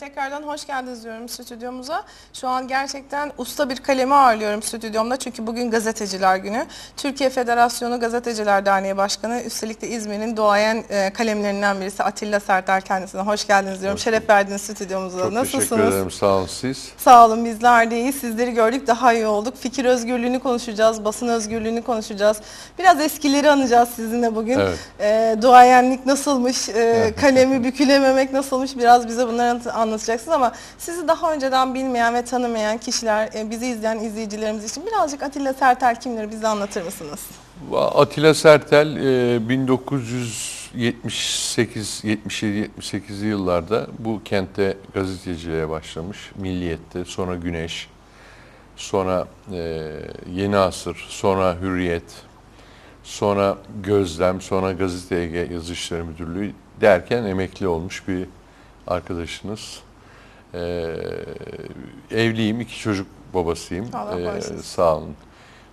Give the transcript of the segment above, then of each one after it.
Tekrardan hoş geldiniz diyorum stüdyomuza. Şu an gerçekten usta bir kalemi ağırlıyorum stüdyomda çünkü bugün gazeteciler günü. Türkiye Federasyonu Gazeteciler Derneği Başkanı üstelik de İzmir'in doğayan e, kalemlerinden birisi Atilla Sertel kendisine hoş geldiniz diyorum. Hoş Şeref verdiniz stüdyomuza. Çok Nasılsınız? teşekkür ederim. Sağ olun siz. Sağ olun bizler de iyi. Sizleri gördük daha iyi olduk. Fikir özgürlüğünü konuşacağız, basın özgürlüğünü konuşacağız. Biraz eskileri anacağız sizinle bugün. Evet. Ee, duayenlik nasılmış, e, kalemi bükülememek nasılmış biraz bize bunları anlat- anlatacaksınız ama sizi daha önceden bilmeyen ve tanımayan kişiler, e, bizi izleyen izleyicilerimiz için birazcık Atilla Sertel kimdir bize anlatır mısınız? Atilla Sertel e, 1978 77 78 yıllarda bu kentte gazeteciliğe başlamış. Milliyet'te, sonra Güneş, sonra e, Yeni Asır, sonra Hürriyet, sonra Gözlem, sonra Gazete Ege Yazı Müdürlüğü derken emekli olmuş bir arkadaşınız. E, evliyim, iki çocuk babasıyım. Allah E, bağışlasın. sağ olun.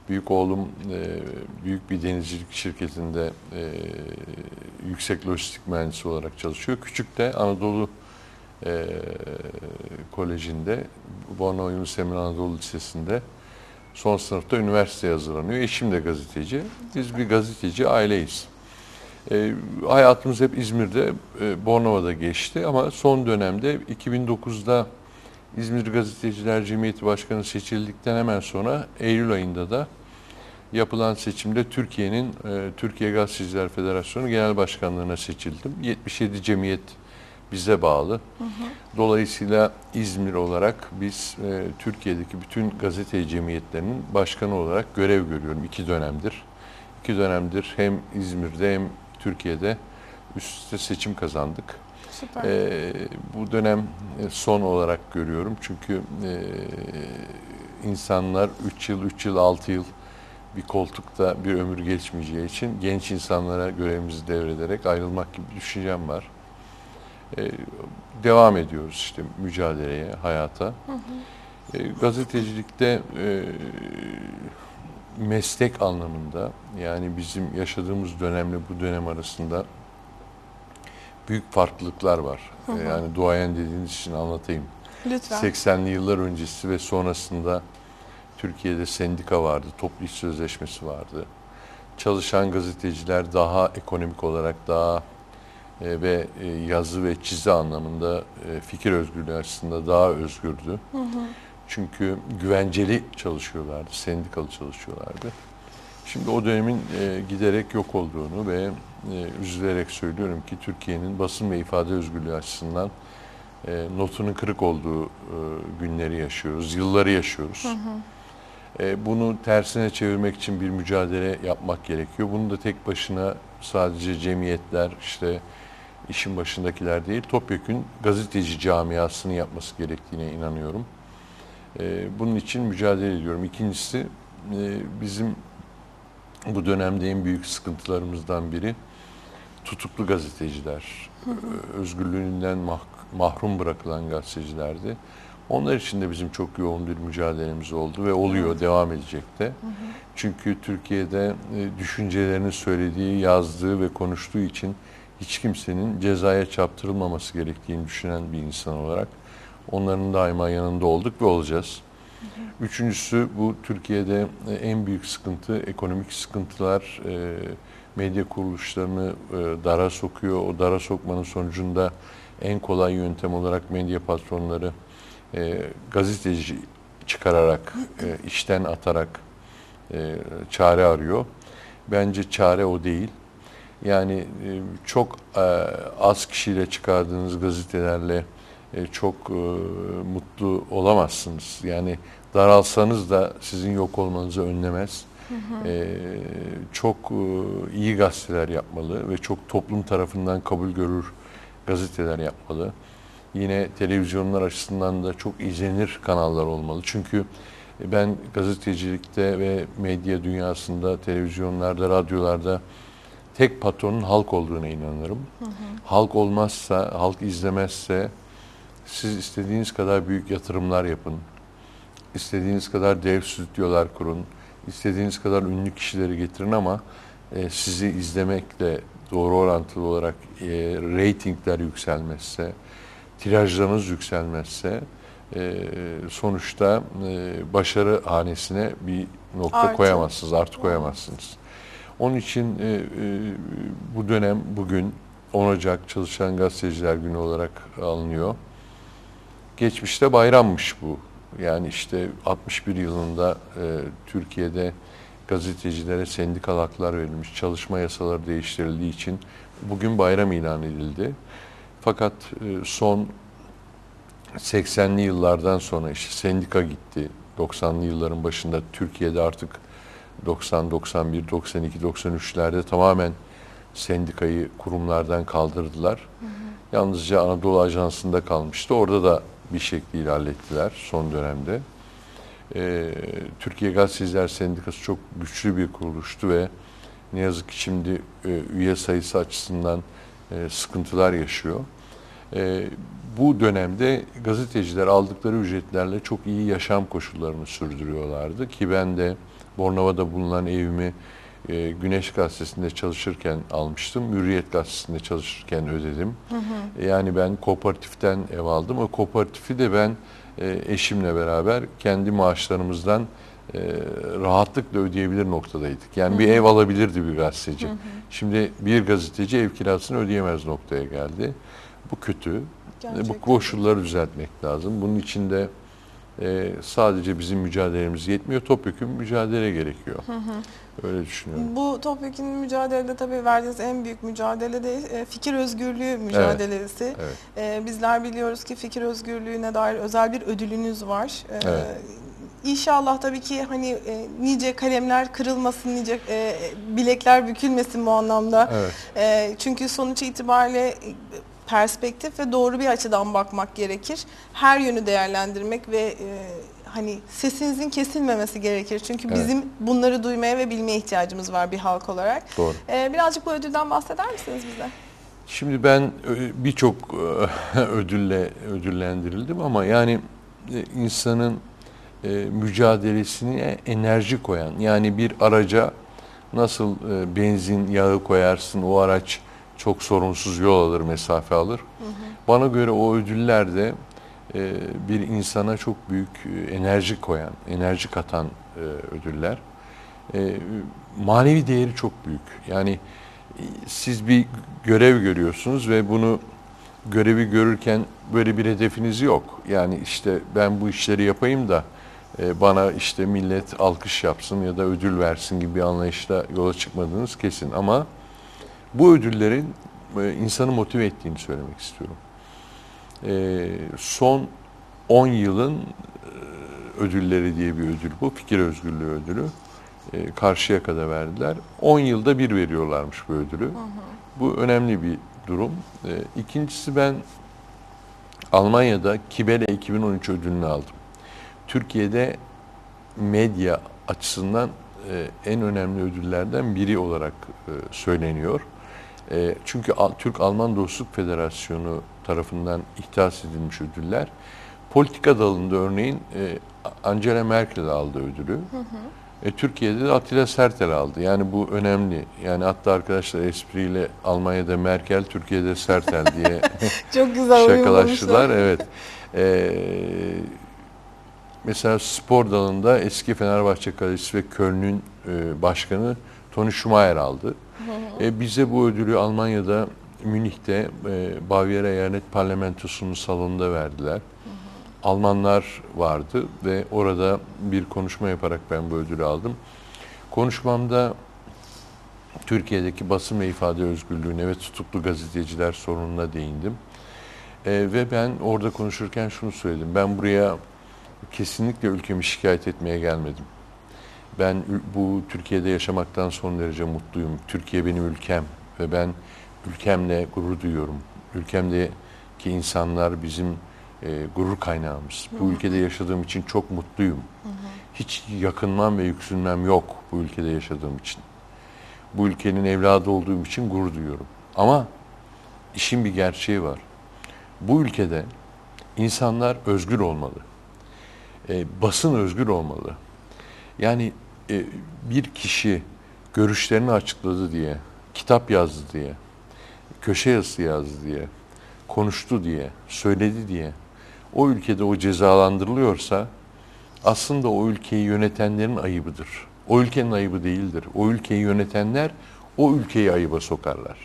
Büyük oğlum e, büyük bir denizcilik şirketinde e, yüksek lojistik mühendisi olarak çalışıyor. Küçük de Anadolu e, Koleji'nde, Bornova Yunus Emre Anadolu Lisesi'nde son sınıfta üniversiteye hazırlanıyor. Eşim de gazeteci. Biz bir gazeteci aileyiz. E, hayatımız hep İzmir'de, e, Bornova'da geçti ama son dönemde 2009'da İzmir Gazeteciler Cemiyeti Başkanı seçildikten hemen sonra Eylül ayında da yapılan seçimde Türkiye'nin e, Türkiye Gazeteciler Federasyonu Genel Başkanlığı'na seçildim. 77 cemiyet bize bağlı. Dolayısıyla İzmir olarak biz e, Türkiye'deki bütün gazete cemiyetlerinin başkanı olarak görev görüyorum iki dönemdir. İki dönemdir hem İzmir'de hem Türkiye'de üst üste seçim kazandık. Süper. Ee, bu dönem e, son olarak görüyorum çünkü e, insanlar 3 yıl, 3 yıl, 6 yıl bir koltukta bir ömür geçmeyeceği için genç insanlara görevimizi devrederek ayrılmak gibi bir düşüncem var. Ee, devam ediyoruz işte mücadeleye, hayata. Ee, gazetecilikte e, meslek anlamında yani bizim yaşadığımız dönemle bu dönem arasında büyük farklılıklar var. Ee, Yani duayen dediğiniz için anlatayım. Lütfen. 80'li yıllar öncesi ve sonrasında Türkiye'de sendika vardı, toplu iş sözleşmesi vardı. Çalışan gazeteciler daha ekonomik olarak daha e, ve e, yazı ve çizi anlamında e, fikir özgürlüğü açısından daha özgürdü. Çünkü güvenceli çalışıyorlardı, sendikalı çalışıyorlardı. Şimdi o dönemin e, giderek yok olduğunu ve e, üzülerek söylüyorum ki Türkiye'nin basın ve ifade özgürlüğü açısından e, notunun kırık olduğu e, günleri yaşıyoruz, yılları yaşıyoruz. E, bunu tersine çevirmek için bir mücadele yapmak gerekiyor. Bunu da tek başına sadece cemiyetler, işte işin başındakiler değil, topyekün gazeteci camiasının yapması gerektiğine inanıyorum. E, bunun için mücadele ediyorum. İkincisi e, bizim bu dönemde en büyük sıkıntılarımızdan biri tutuklu gazeteciler, e, özgürlüğünden mah- mahrum bırakılan gazetecilerdi. Onlar için de bizim çok yoğun bir mücadelemiz oldu ve oluyor, devam edecek de. Çünkü Türkiye'de e, düşüncelerini söylediği, yazdığı ve konuştuğu için hiç kimsenin cezaya çarptırılmaması gerektiğini düşünen bir insan olarak onların daima yanında olduk ve olacağız. Üçüncüsü bu Türkiye'de e, en büyük sıkıntı ekonomik sıkıntılar e, medya kuruluşlarını e, dara sokuyor. O dara sokmanın sonucunda en kolay yöntem olarak medya patronları e, gazeteci çıkararak, işten atarak çare arıyor. Bence çare o değil. Yani çok az kişiyle çıkardığınız gazetelerle çok e, mutlu olamazsınız. Yani daralsanız da sizin yok olmanızı önlemez. E, çok e, iyi gazeteler yapmalı ve çok toplum tarafından kabul görür gazeteler yapmalı. Yine televizyonlar açısından da çok izlenir kanallar olmalı. Çünkü ben gazetecilikte ve medya dünyasında, televizyonlarda, radyolarda tek patronun halk olduğuna inanırım. Halk olmazsa, halk izlemezse siz istediğiniz kadar büyük yatırımlar yapın. istediğiniz kadar dev stüdyolar kurun. istediğiniz kadar ünlü kişileri getirin ama e, sizi izlemekle doğru orantılı olarak e, reytingler yükselmezse, tirajlarınız yükselmezse e, sonuçta e, başarı hanesine bir nokta Artı. koyamazsınız, artı koyamazsınız. Onun için e, e, bu dönem bugün 10 Ocak Çalışan Gazeteciler Günü olarak alınıyor. Geçmişte bayrammış bu. Yani işte 61 yılında e, Türkiye'de gazetecilere sendikal haklar verilmiş, çalışma yasaları değiştirildiği için bugün bayram ilan edildi. Fakat e, son 80'li yıllardan sonra işte sendika gitti. 90'lı yılların başında Türkiye'de artık 90, 91, 92, 93'lerde tamamen sendikayı kurumlardan kaldırdılar. Yalnızca Anadolu Ajansı'nda kalmıştı. Orada da bir şekliyle hallettiler son dönemde. Ee, Türkiye Gazeteciler Sendikası çok güçlü bir kuruluştu ve ne yazık ki şimdi e, üye sayısı açısından e, sıkıntılar yaşıyor. E, bu dönemde gazeteciler aldıkları ücretlerle çok iyi yaşam koşullarını sürdürüyorlardı ki ben de Bornova'da bulunan evimi e, Güneş Gazetesi'nde çalışırken almıştım. Hürriyet Gazetesi'nde çalışırken ödedim. E, Yani ben kooperatiften ev aldım. O kooperatifi de ben e, eşimle beraber kendi maaşlarımızdan e, rahatlıkla ödeyebilir noktadaydık. Yani bir ev alabilirdi bir gazeteci. Şimdi bir gazeteci ev kirasını ödeyemez noktaya geldi. Bu kötü. E, Bu Gerçekten. koşulları düzeltmek lazım. Bunun için de e, sadece bizim mücadelemiz yetmiyor. Topyekun mücadele gerekiyor. Öyle düşünüyorum. Bu topyekun mücadelede tabii verdiğiniz en büyük mücadele de e, fikir özgürlüğü mücadelesi. Evet. E, bizler biliyoruz ki fikir özgürlüğüne dair özel bir ödülünüz var. E, Evet. İnşallah tabii ki hani e, nice kalemler kırılmasın, nice e, bilekler bükülmesin bu anlamda. Evet. E, çünkü sonuç itibariyle perspektif ve doğru bir açıdan bakmak gerekir. Her yönü değerlendirmek ve e, hani sesinizin kesilmemesi gerekir. Çünkü Evet. bizim bunları duymaya ve bilmeye ihtiyacımız var bir halk olarak. Doğru. E, birazcık bu ödülden bahseder misiniz bize? Şimdi ben e, birçok e, ödülle ödüllendirildim ama yani e, insanın mücadelesine enerji koyan yani bir araca nasıl benzin yağı koyarsın o araç çok sorunsuz yol alır mesafe alır. Bana göre o ödüller de bir insana çok büyük e, enerji koyan, enerji katan e, ödüller. E, manevi değeri çok büyük. Yani e, siz bir görev görüyorsunuz ve bunu görevi görürken böyle bir hedefiniz yok. Yani işte ben bu işleri yapayım da bana işte millet alkış yapsın ya da ödül versin gibi bir anlayışla yola çıkmadığınız kesin. Ama bu ödüllerin insanı motive ettiğini söylemek istiyorum. E, son 10 yılın e, ödülleri diye bir ödül bu. Fikir özgürlüğü ödülü. E, Karşıyaka'da verdiler. 10 yılda bir veriyorlarmış bu ödülü. Bu önemli bir durum. E, İkincisi ben Almanya'da Kibele 2013 ödülünü aldım. Türkiye'de medya açısından e, en önemli ödüllerden biri olarak e, söyleniyor. E, çünkü Al- Türk-Alman Dostluk Federasyonu tarafından ihtas edilmiş ödüller. Politika dalında örneğin e, Angela Merkel aldı ödülü. E, Türkiye'de de Atilla Sertel aldı. Yani bu önemli. Yani hatta arkadaşlar espriyle Almanya'da Merkel, Türkiye'de Sertel diye Çok güzel şakalaştılar. Evet. Ee, mesela spor dalında eski Fenerbahçe kalecisi ve Köln'ün e, başkanı Toni Schumacher aldı. E, bize bu ödülü Almanya'da Münih'te e, Bavyera Eyalet Parlamentosu'nun salonunda verdiler. Almanlar vardı ve orada bir konuşma yaparak ben bu ödülü aldım. Konuşmamda Türkiye'deki basın ve ifade özgürlüğüne ve tutuklu gazeteciler sorununa değindim. Ee, ve ben orada konuşurken şunu söyledim. Ben buraya kesinlikle ülkemi şikayet etmeye gelmedim. Ben bu Türkiye'de yaşamaktan son derece mutluyum. Türkiye benim ülkem ve ben ülkemle gurur duyuyorum. Ülkemdeki insanlar bizim e, gurur kaynağımız. Bu ülkede yaşadığım için çok mutluyum. Hiç yakınmam ve yüksünmem yok bu ülkede yaşadığım için. Bu ülkenin evladı olduğum için gurur duyuyorum. Ama işin bir gerçeği var. Bu ülkede insanlar özgür olmalı. E, basın özgür olmalı. Yani e, bir kişi görüşlerini açıkladı diye, kitap yazdı diye, köşe yazısı yazdı diye, konuştu diye, söyledi diye o ülkede o cezalandırılıyorsa aslında o ülkeyi yönetenlerin ayıbıdır. O ülkenin ayıbı değildir. O ülkeyi yönetenler o ülkeyi ayıba sokarlar.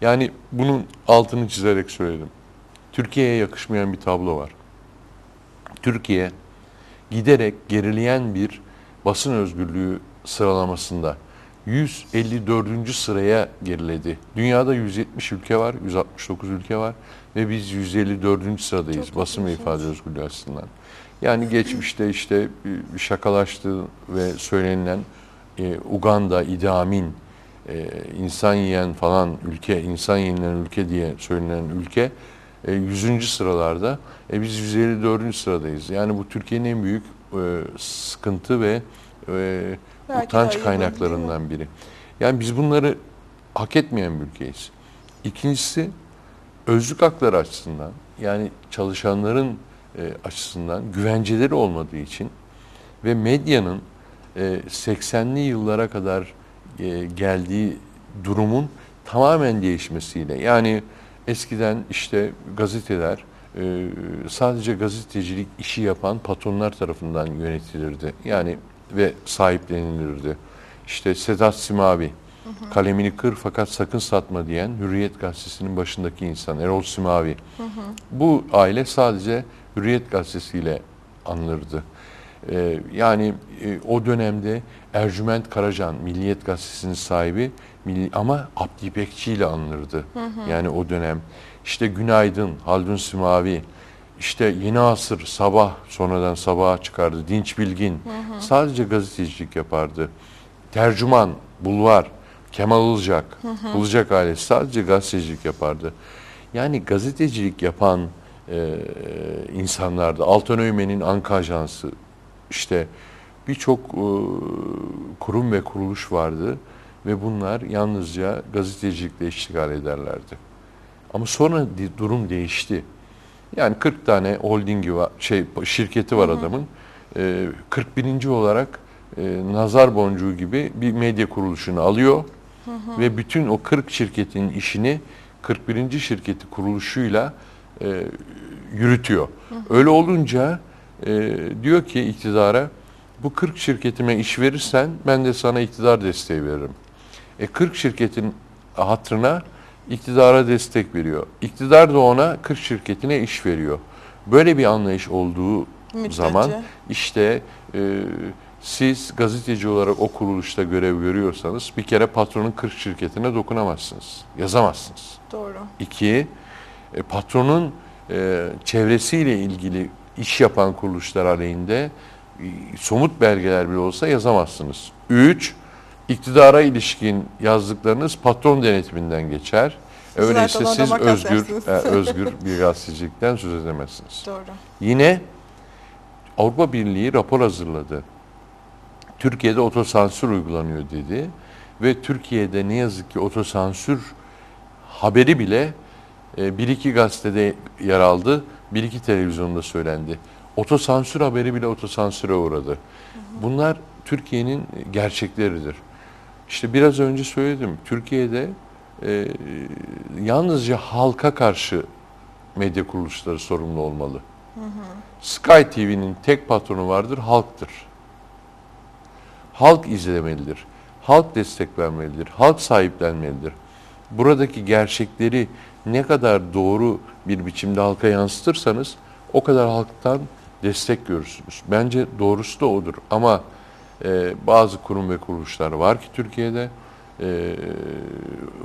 Yani bunun altını çizerek söyledim. Türkiye'ye yakışmayan bir tablo var. Türkiye giderek gerileyen bir basın özgürlüğü sıralamasında 154. sıraya geriledi. Dünyada 170 ülke var, 169 ülke var ve biz 154. sıradayız Çok basın ve ifade özgürlüğü açısından. Yani geçmişte işte bir şakalaştığı ve söylenilen e, Uganda, Idi Amin, e, insan yiyen falan ülke, insan yenilen ülke diye söylenen ülke e, 100. sıralarda. E, biz 154. sıradayız. Yani bu Türkiye'nin en büyük e, sıkıntı ve e, Belki utanç kaynaklarından biri. Yani biz bunları hak etmeyen bir ülkeyiz. İkincisi özlük hakları açısından yani çalışanların e, açısından güvenceleri olmadığı için ve medyanın e, 80'li yıllara kadar e, geldiği durumun tamamen değişmesiyle yani eskiden işte gazeteler e, sadece gazetecilik işi yapan patronlar tarafından yönetilirdi. Yani ve sahiplenilirdi. İşte Sedat Simavi kalemini kır fakat sakın satma diyen Hürriyet Gazetesi'nin başındaki insan Erol Simavi. Bu aile sadece Hürriyet Gazetesi'yle anılırdı. Ee, yani e, o dönemde Ercüment Karacan, Milliyet Gazetesi'nin sahibi milli, ama Abdi İpekçi ile anılırdı. Yani o dönem. İşte Günaydın, Haldun Simavi, işte Yeni Asır, Sabah, sonradan Sabah'a çıkardı. Dinç Bilgin, sadece gazetecilik yapardı. Tercüman, Bulvar, Kemal Ilıcak, Ilıcak ailesi sadece gazetecilik yapardı. Yani gazetecilik yapan e, insanlardı. Altan Öymen'in Anka Ajansı, işte birçok e, kurum ve kuruluş vardı ve bunlar yalnızca gazetecilikle iştigal ederlerdi. Ama sonra durum değişti. Yani 40 tane holdingi var, şey şirketi var adamın. E, 41. olarak e, nazar boncuğu gibi bir medya kuruluşunu alıyor ve bütün o 40 şirketin işini 41. şirketi kuruluşuyla e, yürütüyor. Öyle olunca e, diyor ki iktidara bu 40 şirketime iş verirsen ben de sana iktidar desteği veririm. E 40 şirketin hatırına iktidara destek veriyor. İktidar da ona 40 şirketine iş veriyor. Böyle bir anlayış olduğu Müddetçe. zaman işte e, siz gazeteci olarak o kuruluşta görev görüyorsanız bir kere patronun 40 şirketine dokunamazsınız. Yazamazsınız. Doğru. İki, e, patronun e, çevresiyle ilgili iş yapan kuruluşlar aleyhinde e, somut belgeler bile olsa yazamazsınız. Üç, iktidara ilişkin yazdıklarınız patron denetiminden geçer. Öyleyse siz özgür, e, özgür bir gazetecilikten söz edemezsiniz. Doğru. Yine Avrupa Birliği rapor hazırladı. Türkiye'de otosansür uygulanıyor dedi ve Türkiye'de ne yazık ki otosansür haberi bile e, bir iki gazetede yer aldı, bir iki televizyonda söylendi. Otosansür haberi bile otosansüre uğradı. Bunlar Türkiye'nin gerçekleridir. İşte biraz önce söyledim. Türkiye'de e, yalnızca halka karşı medya kuruluşları sorumlu olmalı. Sky TV'nin tek patronu vardır, halktır. Halk izlemelidir. Halk destek vermelidir. Halk sahiplenmelidir. Buradaki gerçekleri ne kadar doğru bir biçimde halka yansıtırsanız o kadar halktan destek görürsünüz. Bence doğrusu da odur. Ama e, bazı kurum ve kuruluşlar var ki Türkiye'de e,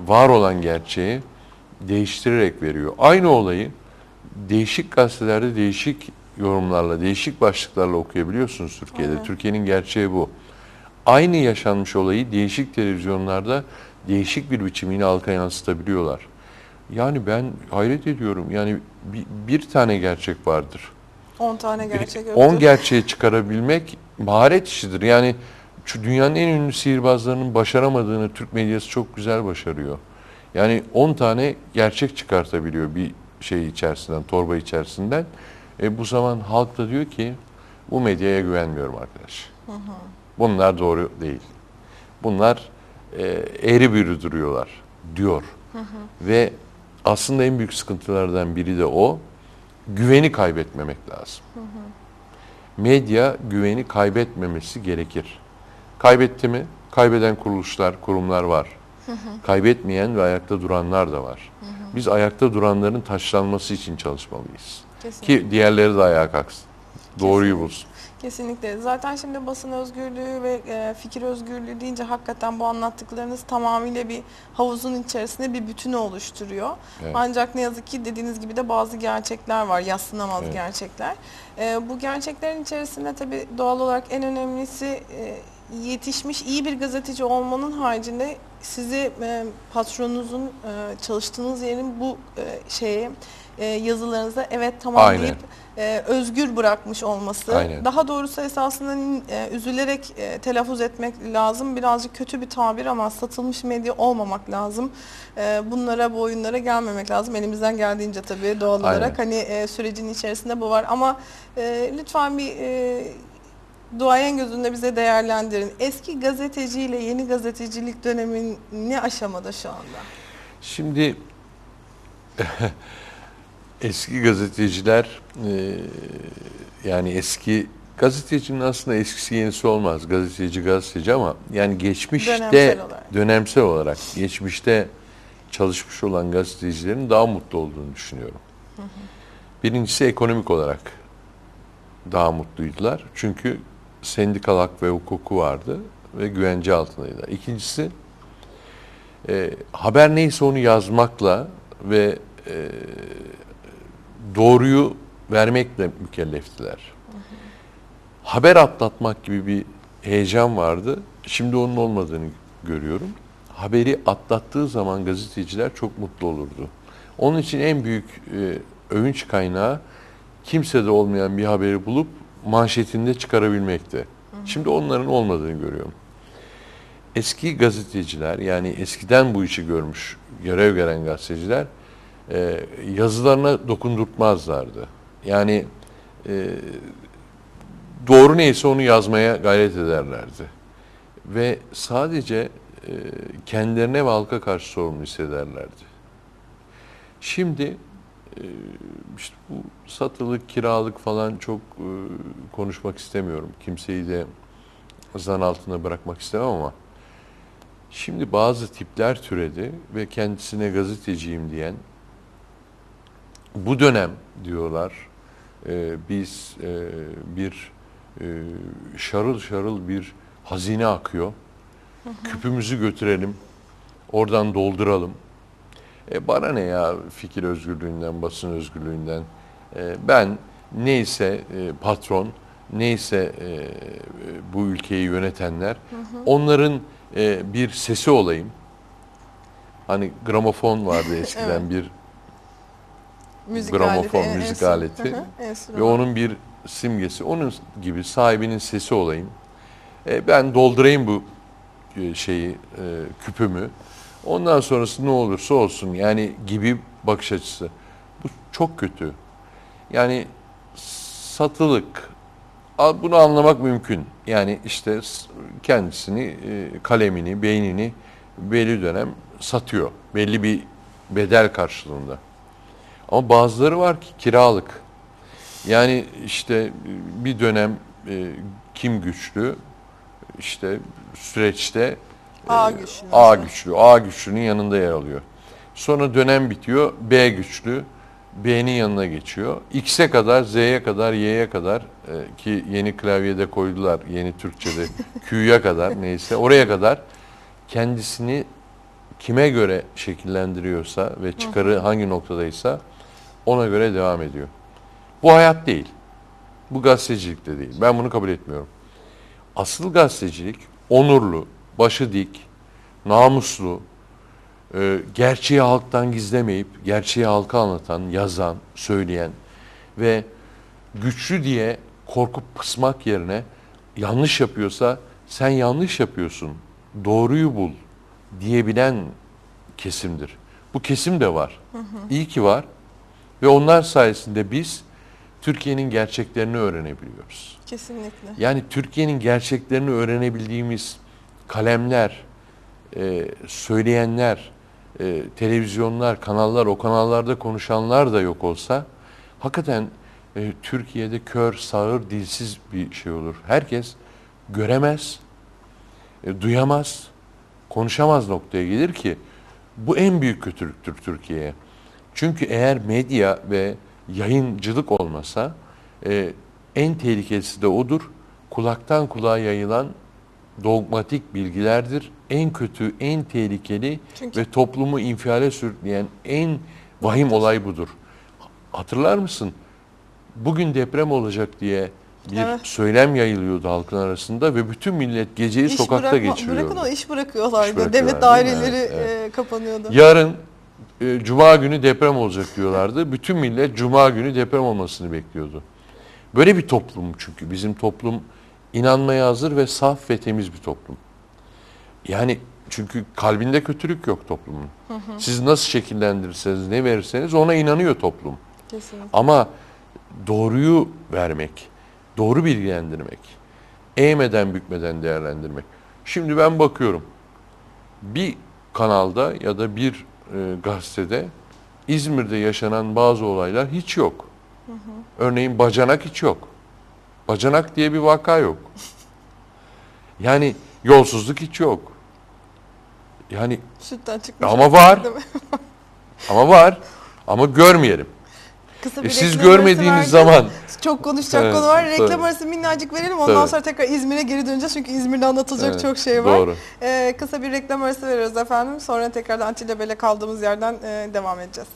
var olan gerçeği değiştirerek veriyor. Aynı olayı değişik gazetelerde değişik yorumlarla, değişik başlıklarla okuyabiliyorsunuz Türkiye'de. Aynen. Türkiye'nin gerçeği bu. Aynı yaşanmış olayı değişik televizyonlarda değişik bir biçimiyle halka yansıtabiliyorlar. Yani ben hayret ediyorum. Yani bir, bir tane gerçek vardır. 10 tane gerçek yoktur. 10 gerçeği çıkarabilmek maharet işidir. Yani şu dünyanın en ünlü sihirbazlarının başaramadığını Türk medyası çok güzel başarıyor. Yani 10 tane gerçek çıkartabiliyor bir şey içerisinden, torba içerisinden. E bu zaman halk da diyor ki bu medyaya güvenmiyorum arkadaş. Bunlar doğru değil. Bunlar e, eğri büğrü duruyorlar diyor. Ve aslında en büyük sıkıntılardan biri de o. Güveni kaybetmemek lazım. Medya güveni kaybetmemesi gerekir. Kaybetti mi? Kaybeden kuruluşlar, kurumlar var. Kaybetmeyen ve ayakta duranlar da var. Biz ayakta duranların taşlanması için çalışmalıyız. Kesinlikle. Ki diğerleri de ayağa kalksın. Doğruyu bulsun. Kesinlikle. Zaten şimdi basın özgürlüğü ve e, fikir özgürlüğü deyince hakikaten bu anlattıklarınız tamamıyla bir havuzun içerisinde bir bütünü oluşturuyor. Evet. Ancak ne yazık ki dediğiniz gibi de bazı gerçekler var, yadsınamaz Evet. gerçekler. E, bu gerçeklerin içerisinde tabii doğal olarak en önemlisi e, yetişmiş iyi bir gazeteci olmanın haricinde sizi e, patronunuzun e, çalıştığınız yerin bu e, şeye e, yazılarınızda evet tamam Aynen. deyip e, özgür bırakmış olması. Aynen. Daha doğrusu esasında e, üzülerek e, telaffuz etmek lazım. Birazcık kötü bir tabir ama satılmış medya olmamak lazım. E, bunlara bu oyunlara gelmemek lazım. Elimizden geldiğince tabii doğal Aynen. olarak hani e, sürecin içerisinde bu var ama e, lütfen bir e, duayen gözünde bize değerlendirin. Eski gazeteciyle yeni gazetecilik dönemin ne aşamada şu anda? Şimdi eski gazeteciler e, yani eski gazetecinin aslında eskisi yenisi olmaz. Gazeteci gazeteci ama yani geçmişte Dönemsel olarak. dönemsel olarak geçmişte çalışmış olan gazetecilerin daha mutlu olduğunu düşünüyorum. Birincisi ekonomik olarak daha mutluydular. Çünkü sendikal hak ve hukuku vardı ve güvence altındaydılar. İkincisi e, haber neyse onu yazmakla ve e, doğruyu vermekle mükelleftiler. Haber atlatmak gibi bir heyecan vardı. Şimdi onun olmadığını görüyorum. Haberi atlattığı zaman gazeteciler çok mutlu olurdu. Onun için en büyük e, övünç kaynağı kimsede olmayan bir haberi bulup manşetinde çıkarabilmekti. Şimdi onların olmadığını görüyorum. Eski gazeteciler yani eskiden bu işi görmüş, görev gören gazeteciler e, yazılarına dokundurtmazlardı. Yani e, doğru neyse onu yazmaya gayret ederlerdi. Ve sadece e, kendilerine ve halka karşı sorumlu hissederlerdi. Şimdi işte bu satılık, kiralık falan çok e, konuşmak istemiyorum. Kimseyi de zan altında bırakmak istemem ama şimdi bazı tipler türedi ve kendisine gazeteciyim diyen bu dönem diyorlar e, biz e, bir e, şarıl şarıl bir hazine akıyor. Küpümüzü götürelim. Oradan dolduralım. E bana ne ya fikir özgürlüğünden, basın özgürlüğünden. E, ben neyse e, patron, neyse e, bu ülkeyi yönetenler, onların e, bir sesi olayım. Hani gramofon vardı eskiden Evet. bir Müzik Gramofon, aleti, müzik enstrü- aleti Hı hı, enstrüman. ve onun bir simgesi, onun gibi sahibinin sesi olayım. E, ben doldurayım bu e, şeyi, e, küpümü. Ondan sonrası ne olursa olsun yani gibi bakış açısı. Bu çok kötü. Yani satılık, bunu anlamak mümkün. Yani işte kendisini, e, kalemini, beynini belli dönem satıyor. Belli bir bedel karşılığında. Ama bazıları var ki kiralık. Yani işte bir dönem e, kim güçlü işte süreçte A e, güçlü A güçlü. A güçlünün yanında yer alıyor. Sonra dönem bitiyor. B güçlü. B'nin yanına geçiyor. X'e kadar, Z'ye kadar, Y'ye kadar e, ki yeni klavyede koydular yeni Türkçe'de Q'ya kadar neyse oraya kadar kendisini kime göre şekillendiriyorsa ve çıkarı hangi noktadaysa ona göre devam ediyor. Bu hayat değil. Bu gazetecilik de değil. Ben bunu kabul etmiyorum. Asıl gazetecilik onurlu, başı dik, namuslu, e, gerçeği halktan gizlemeyip gerçeği halka anlatan, yazan, söyleyen ve güçlü diye korkup pısmak yerine yanlış yapıyorsa sen yanlış yapıyorsun, doğruyu bul diyebilen kesimdir. Bu kesim de var. İyi ki var ve onlar sayesinde biz Türkiye'nin gerçeklerini öğrenebiliyoruz. Kesinlikle. Yani Türkiye'nin gerçeklerini öğrenebildiğimiz kalemler, e, söyleyenler e, televizyonlar, kanallar, o kanallarda konuşanlar da yok olsa hakikaten e, Türkiye'de kör, sağır, dilsiz bir şey olur. Herkes göremez, e, duyamaz, konuşamaz noktaya gelir ki bu en büyük kötülüktür Türkiye'ye. Çünkü eğer medya ve yayıncılık olmasa e, en tehlikelisi de odur. Kulaktan kulağa yayılan dogmatik bilgilerdir. En kötü, en tehlikeli Çünkü- ve toplumu infiale sürükleyen en vahim olay budur. Hatırlar mısın? Bugün deprem olacak diye bir Evet. söylem yayılıyordu halkın arasında ve bütün millet geceyi İş sokakta bırakma- geçiriyordu. Bırakın o iş bırakıyorlardı. İş bırakıyorlar, Devlet daireleri Evet, evet. e, kapanıyordu. Yarın e, Cuma günü deprem olacak diyorlardı. Bütün millet Cuma günü deprem olmasını bekliyordu. Böyle bir toplum çünkü bizim toplum inanmaya hazır ve saf ve temiz bir toplum. Yani çünkü kalbinde kötülük yok toplumun. Siz nasıl şekillendirirseniz, ne verirseniz ona inanıyor toplum. Kesinlikle. Ama doğruyu vermek, doğru bilgilendirmek, eğmeden bükmeden değerlendirmek. Şimdi ben bakıyorum bir kanalda ya da bir e, gazetede İzmir'de yaşanan bazı olaylar hiç yok. Örneğin bacanak hiç yok. Bacanak diye bir vaka yok. Yani yolsuzluk hiç yok. Yani Sütten çıkmış. ama var. Ama var. Ama görmeyelim. Kısa E bir siz reklam arası görmediğiniz vereceğiz. zaman Çok konuşacak Evet, konu var. Reklam tabii. arası minnacık verelim. Ondan Tabii. sonra tekrar İzmir'e geri döneceğiz. Çünkü İzmir'de anlatılacak Evet, çok şey var. Doğru. Ee, kısa bir reklam arası veriyoruz efendim. Sonra tekrardan Atilla Bey'le kaldığımız yerden e, devam edeceğiz.